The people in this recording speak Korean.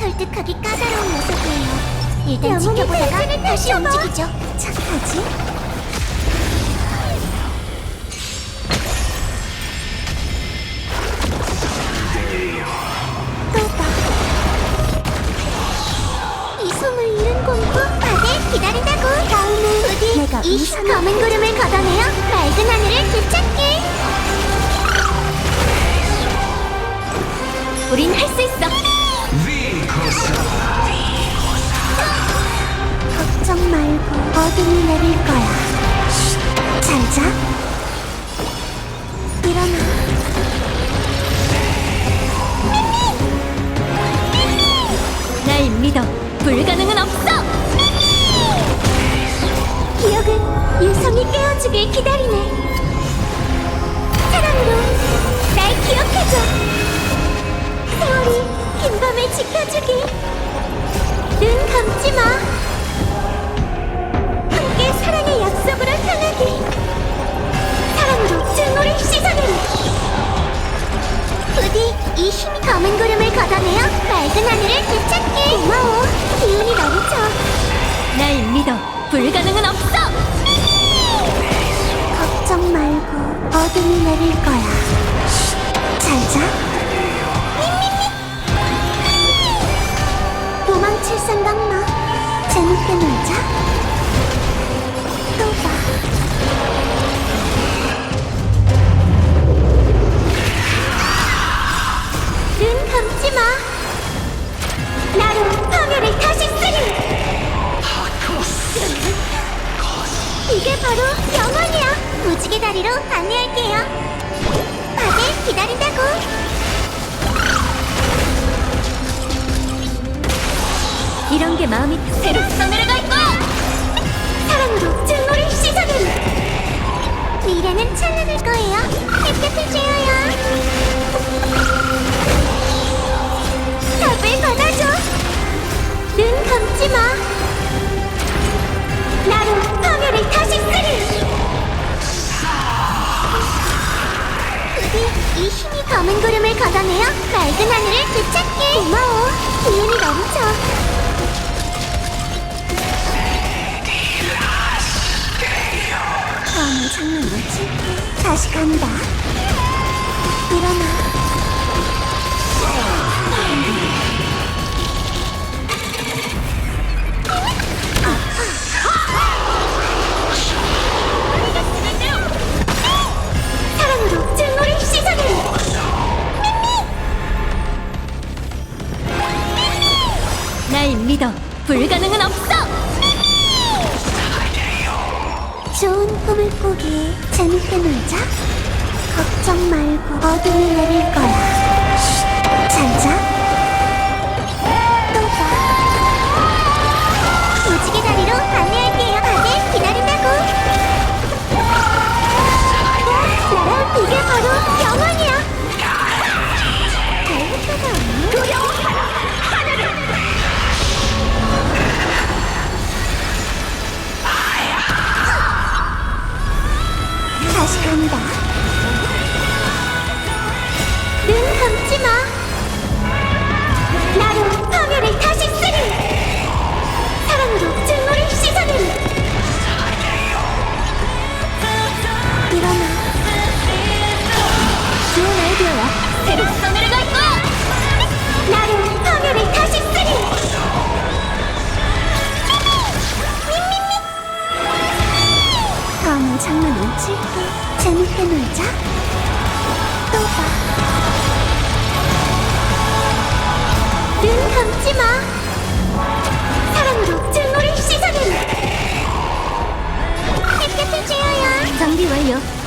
설득하기 까다로운 녀석이에요. 일단 지켜보다가 다시. 움직이죠. 착하지? 또 봐. 이 성을 잃은 공포 다들 기다린다고. 다음은 부디 내가 이 검은 구름을 걷어내어 맑은 하늘을 어둠이 내릴 거야. 잘 자. 일어나. 날 믿어. 불가능은 없어. 기억은 유성이 깨워주길 기다리네. 사랑으로 날 기억해줘. 세월이 긴 밤을 지켜주길. 눈 감지 마. 믿어. 불가능은 없어. 걱정 말고 어둠이 내릴 거야. 잘 자. 도망칠 생각 마. 재밌게 놀자. 이게 바로 영원이야. 무지개 다리로 안내할게요. 다들 기다린다고. 이런 게 마음이 새로 써내려갈 거야. 사랑으로 증오를 씻어내리. 미래는 찬란할 거예요. 이 힘이 검은 구름을 걷어내어 맑은 하늘을 되찾게. 고마워. 기운이 넘쳐. 다음은 장난 뭐지? 다시 간다. 일어나. 날 믿어. 불가능은 없어. 좋은 꿈을 꾸기 재밌게 놀자 걱정 말고 어둠이 내릴 거야 시 간다. 재밌게 놀자. 또 봐. 눈 감지 마. 사랑으로 증오를 씻어내리. 햇볕을 쬐어요. 정비 완료.